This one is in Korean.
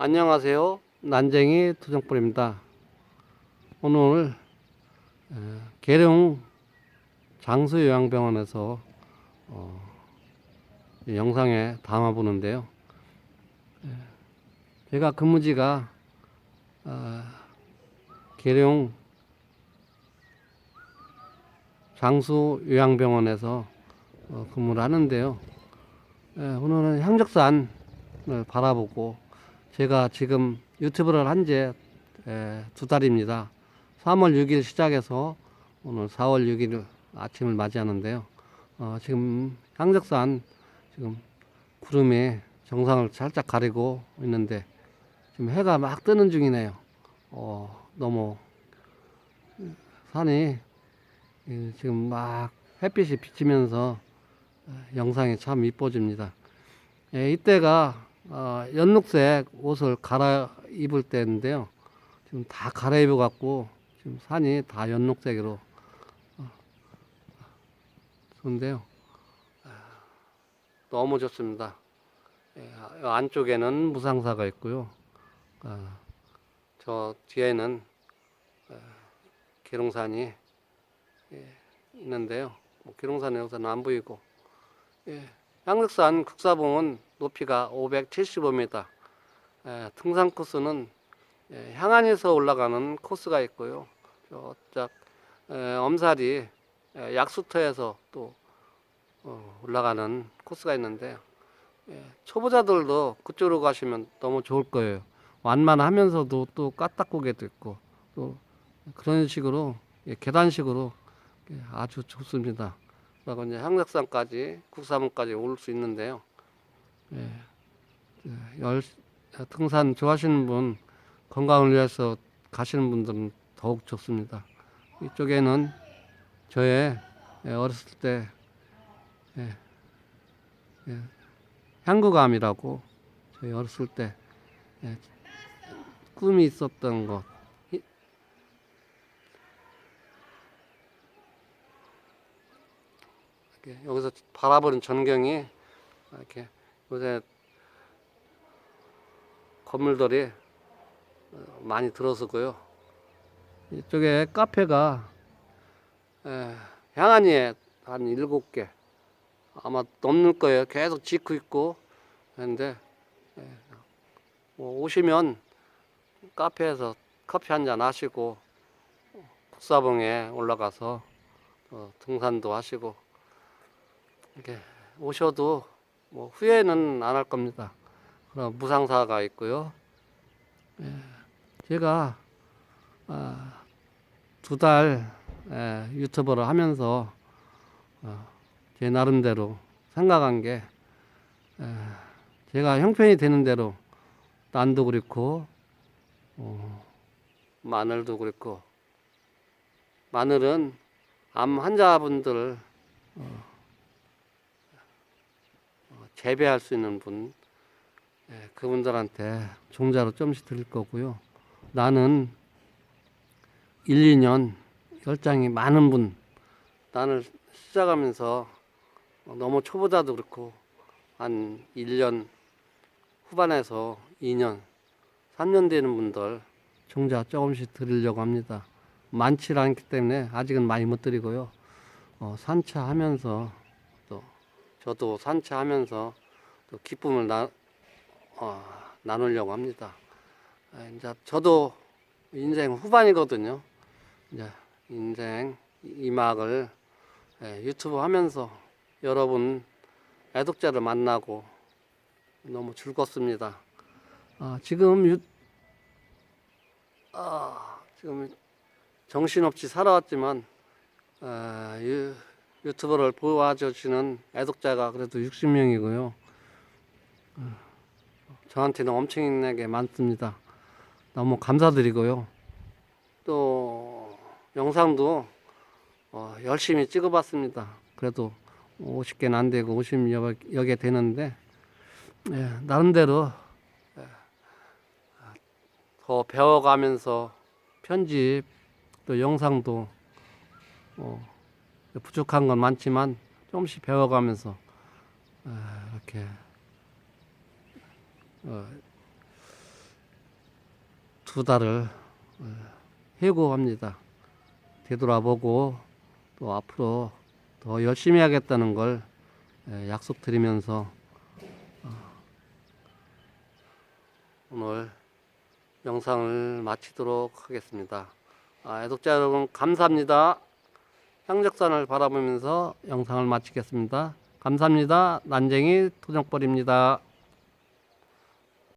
안녕하세요. 난쟁이 투정벌입니다. 오늘 에, 계룡 장수요양병원에서 어, 이 영상에 담아보는데요. 에, 제가 근무지가 아, 계룡 장수요양병원에서 어, 근무를 하는데요. 에, 오늘은 향적산을 바라보고 제가 지금 유튜브를 한 지 두 달입니다. 3월 6일 시작해서 오늘 4월 6일 아침을 맞이하는데요. 어, 지금 향적산 지금 구름이 정상을 살짝 가리고 있는데 지금 해가 막 뜨는 중이네요. 어, 너무 산이 이, 지금 막 햇빛이 비치면서 어, 영상이 참 이뻐집니다. 예, 이때가 어, 연육색 옷을 갈아입을 때인데요. 지금 다 갈아입어 갖고 지금 산이 다 연육색으로 어, 좋은데요. 아, 너무 좋습니다. 예, 아, 안쪽에는 무상사가 있고요. 아, 저 뒤에는 어, 계룡산이 예, 있는데요. 뭐 계룡산은 여기서는 안 보이고 예, 양력산 국사봉은 높이가 575m, 예, 등산 코스는 예, 향안에서 올라가는 코스가 있고요. 저짝 예, 엄살이 예, 약수터에서 또 어, 올라가는 코스가 있는데 예, 초보자들도 그쪽으로 가시면 너무 좋을 거예요. 완만하면서도 또 까딱고개도 있고 또 그런 식으로 예, 계단식으로 예, 아주 좋습니다. 그리고 이제 향락산까지 국사문까지 올 수 있는데요. 예, 예, 열, 등산 좋아하시는 분 건강을 위해서 가시는 분들은 더욱 좋습니다. 이쪽에는 저의 예, 어렸을 때 예, 예, 향구감이라고 저희 어렸을 때 예, 꿈이 있었던 이렇게 여기서 바라보는 전경이 이렇게 요새 건물들이 어, 많이 들어서고요. 이쪽에 카페가 에, 향안이에 한 일곱 개 아마 넘는 거예요. 계속 짓고 있고 그런데 에, 뭐 오시면 카페에서 커피 한 잔 하시고 국사봉에 올라가서 어, 등산도 하시고 이렇게 오셔도 뭐 후회는 안 할 겁니다. 그럼 무상사가 있고요. 예, 제가 아, 두달 유튜버를 하면서 어, 제 나름대로 생각한 게 에, 제가 형편이 되는 대로 난도 그렇고 어, 마늘도 그렇고 마늘은 암 환자분들 어, 어, 재배할 수 있는 분 예, 그분들한테 종자로 좀씩 드릴 거고요. 나는 1, 2년 열장이 많은 분 나는 시작하면서 너무 초보자도 그렇고 한 1년 후반에서 2년 3년 되는 분들 종자 조금씩 드리려고 합니다. 많지 않기 때문에 아직은 많이 못 드리고요. 어, 산차하면서 또 저도 산차하면서 또 기쁨을 나, 어, 나누려고 합니다. 아, 이제 저도 인생 후반이거든요. 이제 인생 이막을 예, 유튜브 하면서 여러분 애독자를 만나고 너무 즐겁습니다. 아, 지금 유, 아, 지금 정신없이 살아왔지만 아, 유, 유튜브를 보아주시는 애독자가 그래도 60명이고요. 저한테는 엄청나게 많습니다. 너무 감사드리고요. 또 영상도 어, 열심히 찍어봤습니다. 그래도 50개는 안 되고 50여 여개 되는데 예, 나름대로 예, 더 배워가면서 편집 또 영상도 어, 부족한 건 많지만 조금씩 배워가면서 어, 이렇게 어, 두 달을 어, 해고합니다. 되돌아보고 또 앞으로 더 열심히 하겠다는 걸 예, 약속드리면서 어, 오늘 영상을 마치도록 하겠습니다. 아, 애독자 여러분 감사합니다. 향적산을 바라보면서 영상을 마치겠습니다. 감사합니다. 난쟁이 토종벌입니다.